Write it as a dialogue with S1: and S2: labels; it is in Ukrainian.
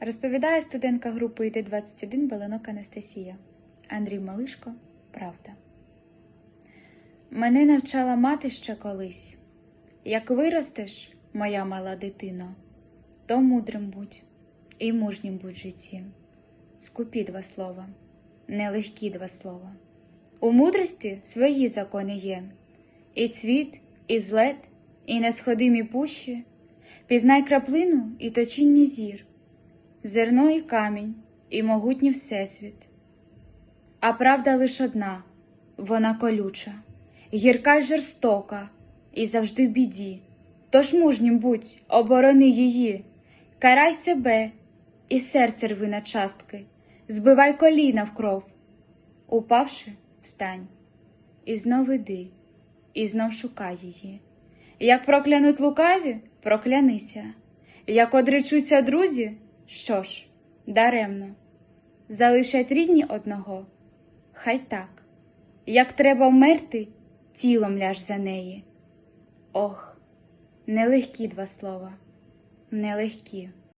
S1: Розповідає студентка групи ІТ-21 Беленок Анастасія. Андрій Малишко. Правда. Мене навчала мати ще колись. Як виростеш, моя мала дитино, то мудрим будь і мужнім будь житті. Скупі два слова, нелегкі два слова. У мудрості свої закони є, і цвіт, і злет, і несходимі пущі, пізнай краплину і точінні зір, зерно і камінь, і могутній всесвіт. А правда лиш одна, вона колюча, гірка й жорстока, і завжди в біді. Тож мужнім будь, оборони її, карай себе і серце рви на частки, збивай коліна в кров. Упавши, встань, і знов іди, і знов шукай її. Як проклянуть лукаві, проклянися, як одречуться друзі, що ж, даремно. Залишать рідні одного, хай так, як треба вмерти, тілом ляж за неї. Ох, нелегкі два слова, нелегкі.